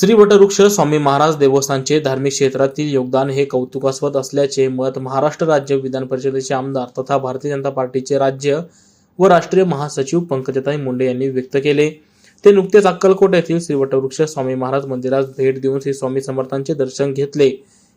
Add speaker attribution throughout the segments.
Speaker 1: श्री वटवृक्ष स्वामी महाराज देवस्थानचे धार्मिक क्षेत्रातील योगदान हे कौतुकास्पद असल्याचे मत महाराष्ट्र राज्य विधान परिषदेचे आमदार तथा भारतीय जनता पार्टीचे राज्य व राष्ट्रीय महासचिव पंकजताई मुंडे यांनी व्यक्त केले. ते नुकतेच अक्कलकोट येथील श्री वटवृक्ष स्वामी महाराज मंदिरात भेट देऊन श्री स्वामी समर्थांचे दर्शन घेतले.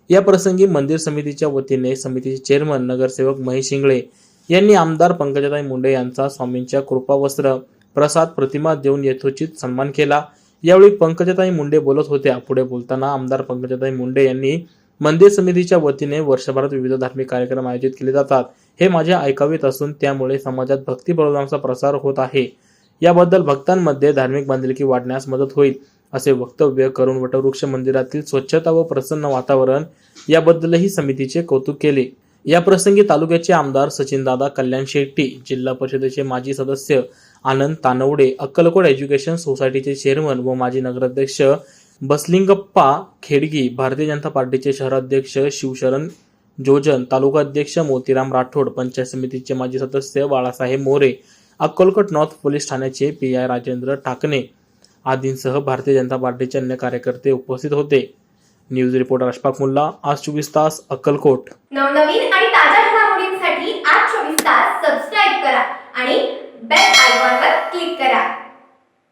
Speaker 1: या प्रसंगी मंदिर समितीच्या वतीने समितीचे चेअरमन नगरसेवक महेश शिंगळे यांनी आमदार पंकजाताई मुंडे यांचा स्वामींच्या कृपावस्त्र प्रसाद प्रतिमा देऊन यथोचित सन्मान केला. यावेळी पंकजाताई मुंडे बोलत होत्या. पुढे बोलताना आमदार पंकजाताई मुंडे यांनी मंदिर समितीच्या वतीने वर्षभरात विविध धार्मिक कार्यक्रम आयोजित केले जातात. हे माझे ऐकावेत असून त्यामुळे समाजात भक्ती प्रसार होत आहे. याबद्दल भक्तांमध्ये धार्मिक बांधिलकी वाढण्यास मदत होईल असे वक्तव्य करून वटवृक्ष मंदिरातील स्वच्छता व प्रसन्न वातावरण याबद्दलही समितीचे कौतुक केले. या प्रसंगी तालुक्याचे आमदार सचिनदादा कल्याण शेट्टी जिल्हा परिषदेचे माजी सदस्य आनंद तानवडे अक्कलकोट एज्युकेशन सोसायटीचे चेअरमन व माजी नगराध्यक्ष बसलिंगप्पा खेडगी भारतीय जनता पार्टीचे शहराध्यक्ष शिवशरण जोजन तालुकाध्यक्ष मोतीराम राठोड पंचायत समितीचे माजी सदस्य बाळासाहेब मोरे अक्कलकोट नॉर्थ पोलीस ठाण्याचे पी आय राजेंद्र ठाकणे आदींसह भारतीय जनता पार्टीचे अन्य कार्यकर्ते उपस्थित होते. न्यूज रिपोर्टर अशफाक मुल्ला आज चोवीस तास अक्कलकोट.
Speaker 2: नवनवीन आणि ताज्या घडामोडींसाठी आज